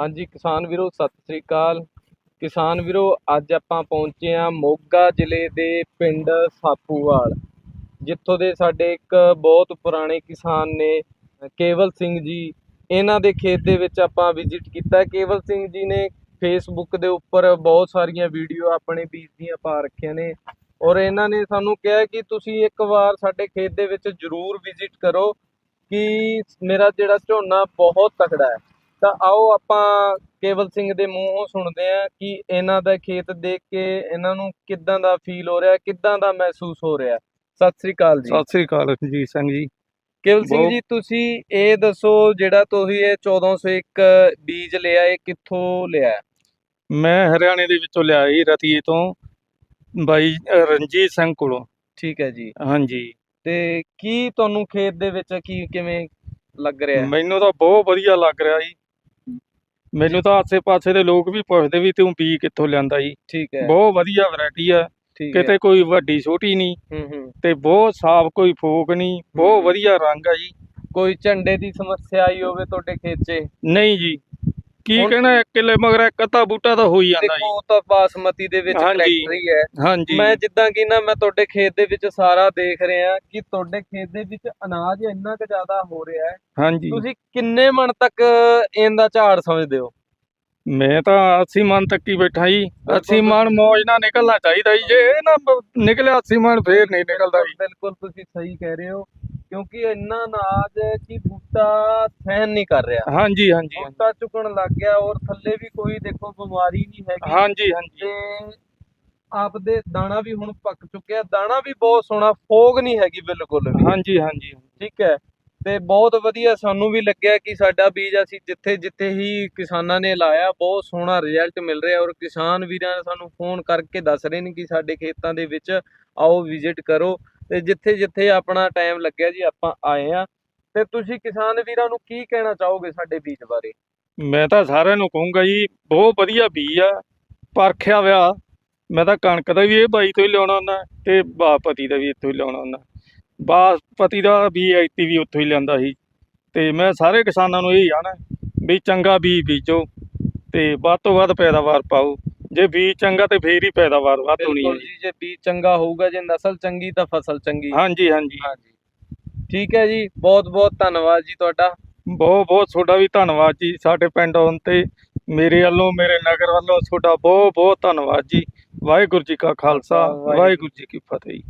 ਹਾਂਜੀ, ਕਿਸਾਨ ਵੀਰੋ, ਸਤਿ ਸ੍ਰੀ ਅਕਾਲ। ਕਿਸਾਨ ਵੀਰੋ, ਅੱਜ ਆਪਾਂ ਪਹੁੰਚੇ ਆ ਮੋਗਾ ਜ਼ਿਲ੍ਹੇ ਦੇ ਪਿੰਡ ਸਾਪੂਵਾਲ, ਜਿੱਥੋਂ ਦੇ ਸਾਡੇ ਇੱਕ ਬਹੁਤ ਪੁਰਾਣੇ ਕਿਸਾਨ ਨੇ, ਕੇਵਲ ਸਿੰਘ ਜੀ। ਇਹਨਾਂ ਦੇ ਖੇਤ ਦੇ ਵਿੱਚ ਆਪਾਂ ਵਿਜ਼ਿਟ ਕੀਤਾ। ਕੇਵਲ ਸਿੰਘ ਜੀ ਨੇ ਫੇਸਬੁੱਕ ਦੇ ਉੱਪਰ ਬਹੁਤ ਸਾਰੀਆਂ ਵੀਡੀਓ ਆਪਣੇ ਬੀਜ ਦੀਆਂ ਪਾ ਰੱਖੀਆਂ ਨੇ। ਔਰ ਇਹਨਾਂ ਨੇ ਸਾਨੂੰ ਕਿਹਾ ਕਿ ਤੁਸੀਂ ਇੱਕ ਵਾਰ ਸਾਡੇ ਖੇਤ ਦੇ ਵਿੱਚ ਜ਼ਰੂਰ ਵਿਜ਼ਿਟ ਕਰੋ, ਕਿ ਮੇਰਾ ਜਿਹੜਾ ਝੋਨਾ ਬਹੁਤ ਤਕੜਾ ਹੈ। ਤਾਂ ਆਓ ਆਪਾਂ ਕੇਵਲ ਸਿੰਘ ਦੇ ਮੂੰਹੋਂ ਸੁਣਦੇ ਹਾਂ ਕਿ ਇਹਨਾਂ ਦਾ ਖੇਤ ਦੇਖ ਕੇ ਇਹਨਾਂ ਨੂੰ ਕਿੱਦਾਂ ਦਾ ਫੀਲ ਹੋ ਰਿਹਾ ਕਿੱਦਾਂ ਦਾ ਮਹਿਸੂਸ ਹੋ ਰਿਹਾ। ਸਤਿ ਸ੍ਰੀ ਅਕਾਲ ਜੀ। ਸਤਿ ਸ੍ਰੀ ਅਕਾਲ ਰਣਜੀਤ ਸਿੰਘ ਜੀ। ਕੇਵਲ ਸਿੰਘ ਜੀ ਤੁਸੀਂ ਇਹ ਦੱਸੋ ਜਿਹੜਾ ਤੁਸੀਂ ਇਹ 1401 ਬੀਜ ਲਿਆ ਇਹ ਕਿੱਥੋਂ ਲਿਆ? ਹੈ? ਮੈਂ ਹਰਿਆਣੇ ਦੇ ਵਿੱਚੋਂ ਲਿਆ ਸੀ ਰਤੀਏ ਤੋਂ ਬਾਈ ਰਣਜੀਤ ਸਿੰਘ ਕੋਲੋਂ। ਠੀਕ ਹੈ ਜੀ। ਹਾਂਜੀ। ਤੇ ਕੀ ਤੁਹਾਨੂੰ ਖੇਤ ਦੇ ਵਿੱਚ ਕੀ ਕਿਵੇਂ ਲੱਗ ਰਿਹਾ? ਹੈ? ਮੈਨੂੰ ਤਾਂ ਬਹੁਤ ਵਧੀਆ ਲੱਗ ਰਿਹਾ ਜੀ। ਮੈਨੂੰ ਤਾਂ ਆਸੇ-ਪਾਸੇ ਦੇ ਲੋਕ ਵੀ ਪੁੱਛਦੇ ਵੀ ਤੂੰ ਬੀ ਕਿੱਥੋਂ ਲਿਆਂਦਾ ਜੀ? ਠੀਕ ਹੈ। ਬਹੁਤ ਵਧੀਆ ਵੈਰਾਈਟੀ ਆ। ਠੀਕ ਹੈ। ਕਿਤੇ ਕੋਈ ਵੱਡੀ ਛੋਟੀ ਨਹੀਂ। ਹੂੰ ਹੂੰ। ਤੇ ਬਹੁਤ ਸਾਫ਼ ਕੋਈ ਫੋਕ ਨਹੀਂ। ਬਹੁਤ। ਵਧੀਆ ਰੰਗ ਆ ਜੀ। ਕੋਈ ਝੰਡੇ ਦੀ ਸਮੱਸਿਆ ਆਈ ਹੋਵੇ ਤੁਹਾਡੇ ਖੇਤ 'ਚ? ਨਹੀਂ ਜੀ। ਕੀ ਹੁਣ- ਕਹਿਣਾ ਇੱਕ ਕਿੱਲੇ ਮਗਰ ਇੱਕ ਅੱਧਾ ਬੂਟਾ ਤਾਂ ਹੋ ਹੀ ਜਾਂਦਾ ਦੇਖੋ ਉਹ ਤਾਂ ਬਾਸਮਤੀ ਦੇ ਵਿੱਚ ਹਾਂਜੀ। ਹੈ ਜੀ ਹਾਂਜੀ। ਮੈਂ ਜਿੱਦਾਂ ਕਿ ਨਾ ਮੈਂ ਤੁਹਾਡੇ ਖੇਤ ਦੇ ਵਿੱਚ ਸਾਰਾ ਦੇਖ ਰਿਹਾ ਕਿ ਤੁਹਾਡੇ ਖੇਤ ਦੇ ਵਿੱਚ ਅਨਾਜ ਇੰਨਾ ਕੁ ਜ਼ਿਆਦਾ ਹੋ ਰਿਹਾ ਹੈ। ਹਾਂਜੀ। ਤੁਸੀਂ ਕਿੰਨੇ ਮਣ ਤੱਕ ਇਹਦਾ ਝਾੜ ਸਮਝਦੇ ਹੋ? ਮੈਂ ਤਾਂ 80 ਮਨ ਤੱਕ ਹੀ ਬੈਠਾ ਜੀ। 80 ਬਿਲਕੁਲ। ਮਨ ਮੌਜ ਨਾਲ ਨਿਕਲਣਾ ਚਾਹੀਦਾ ਜੀ। ਜੇ ਇਹ ਨਾ ਬ- ਨਿਕਲਿਆ 80 ਮਨ ਫੇਰ ਨਹੀਂ ਨਿਕਲਦਾ ਜੀ। ਬਿਲਕੁਲ ਤੁਸੀਂ ਸਹੀ ਕਹਿ ਰਹੇ ਹੋ। ਕਿਉਂਕਿ ਇੰਨਾ ਅਨਾਜ ਕਿ ਬੂਟਾ ਸਹਿਨ ਨਹੀਂ ਕਰ ਰਿਹਾ। ਹਾਂਜੀ ਹਾਂਜੀ ਬੂਟਾ ਚੁਕਣ ਲੱਗ ਗਿਆ ਔਰ ਥੱਲੇ ਵੀ ਕੋਈ ਦੇਖੋ ਬਿਮਾਰੀ ਨਹੀਂ ਹੈਗੀ। ਹਾਂਜੀ ਹਾਂਜੀ। ਤੇ ਆਪਦੇ ਦਾਣਾ ਵੀ ਹੁਣ ਪੱਕ ਚੁੱਕਿਆ। ਦਾਣਾ ਵੀ ਬਹੁਤ ਸੋਹਣਾ ਫੋਗ ਨਹੀਂ ਹੈਗੀ ਬਿਲਕੁਲ ਵੀ। ਹਾਂਜੀ ਹਾਂਜੀ ਠੀਕ ਹੈ। ਤੇ ਬਹੁਤ ਵਧੀਆ ਸਾਨੂੰ ਵੀ ਲੱਗਿਆ ਕਿ ਸਾਡਾ ਬੀਜ ਅਸੀਂ ਜਿੱਥੇ ਜਿੱਥੇ ਹੀ ਕਿਸਾਨਾਂ ਨੇ ਲਾਇਆ ਬਹੁਤ ਸੋਹਣਾ ਰਿਜ਼ਲਟ ਮਿਲ ਰਿਹਾ ਔਰ ਕਿਸਾਨ ਵੀਰਾਂ ਨੇ ਸਾਨੂੰ ਫੋਨ ਕਰਕੇ ਦੱਸ ਰਹੇ ਨੇ ਕਿ ਸਾਡੇ ਖੇਤਾਂ ਦੇ ਵਿੱਚ ਆਓ ਵਿਜ਼ਿਟ ਕਰੋ। ਤੇ ਜਿੱਥੇ ਜਿੱਥੇ ਆਪਣਾ ਟਾਈਮ ਲੱਗਿਆ ਜੀ, ਆਪਾਂ ਆਏ ਆ ਤੇ ਤੁਸੀਂ ਕਿਸਾਨ ਵੀਰਾਂ ਨੂੰ ਕੀ ਕਹਿਣਾ ਚਾਹੋਗੇ ਸਾਡੇ ਬੀਜ ਬਾਰੇ? ਮੈਂ ਤਾਂ ਸਾਰਿਆਂ ਨੂੰ ਕਹੂੰਗਾ ਜੀ, ਬਹੁਤ ਵਧੀਆ ਬੀਜ ਆ, ਪਰਖਿਆ ਵਿਆ ਮੈਂ ਤਾਂ ਕਣਕ ਦਾ ਵੀ ਇਹ ਬਾਈ ਤੋਂ ਹੀ ਲਿਆਉਣਾ ਹੁੰਦਾ, ਤੇ ਬਾਸਪਤੀ ਦਾ ਵੀ ਇੱਥੋਂ ਹੀ ਲਿਆਉਣਾ ਹੁੰਦਾ। ਬਾਸਪਤੀ ਦਾ ਵੀ ਆਈਤੀ ਵੀ ਉੱਥੋਂ ਹੀ ਲਿਆਂਦਾ ਸੀ। ਤੇ ਮੈਂ ਸਾਰੇ ਕਿਸਾਨਾਂ ਨੂੰ ਇਹ ਆਣਾ ਵੀ ਚੰਗਾ ਬੀਜ ਬੀਜੋ, ਤੇ ਵੱਧ ਤੋਂ ਵੱਧ ਪੈਦਾਵਾਰ ਪਾਓ। ਜੇ ਬੀਜ ਚੰਗਾ ਤੇ ਫੇਰ ਹੀ ਪੈਦਾਵਾਰ ਵੱਧ ਹੋਣੀ ਹੈ ਬਿਲਕੁਲ ਜੀ ਜੀ ਜੇ ਬੀਜ ਚੰਗਾ ਹੋਊਗਾ ਜੇ ਨਸਲ ਚੰਗੀ ਤਾਂ ਫਸਲ ਚੰਗੀ ਹਾਂਜੀ ਹਾਂਜੀ। ਹਾਂਜੀ। ਠੀਕ ਹੈ ਜੀ ਬਹੁਤ ਬਹੁਤ ਧੰਨਵਾਦ ਜੀ ਤੁਹਾਡਾ। ਬਹੁਤ ਬਹੁਤ ਤੁਹਾਡਾ ਵੀ ਧੰਨਵਾਦ ਜੀ ਸਾਡੇ ਪਿੰਡ ਆਉਣ ਤੇ ਮੇਰੇ ਵੱਲੋਂ ਮੇਰੇ ਨਗਰ ਵੱਲੋਂ ਤੁਹਾਡਾ ਬਹੁਤ ਬਹੁਤ ਧੰਨਵਾਦ ਜੀ। ਵਾਹਿਗੁਰੂ ਜੀ ਕਾ ਖਾਲਸਾ ਵਾਹਿਗੁਰੂ ਜੀ ਕੀ ਫਤਿਹ। ਜੀ